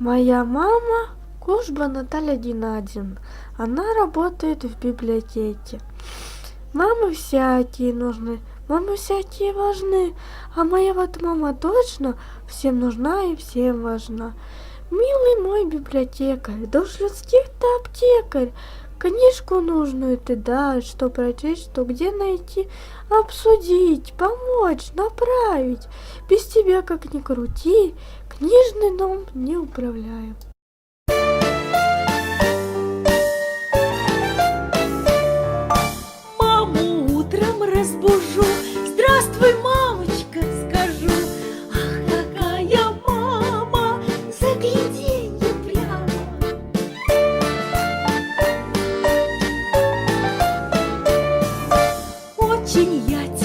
Моя мама Кужба Наталья Геннадьевна. Она работает в библиотеке. Мамы всякие нужны, мамы всякие важны, а моя вот мама точно всем нужна и всем важна. Милый мой библиотекарь, да уж людских-то аптекарь, книжку нужную ты дашь, что прочесть, что где найти, обсудить, помочь, направить. Без тебя, как ни крути, книжный дом не управляем. 金呀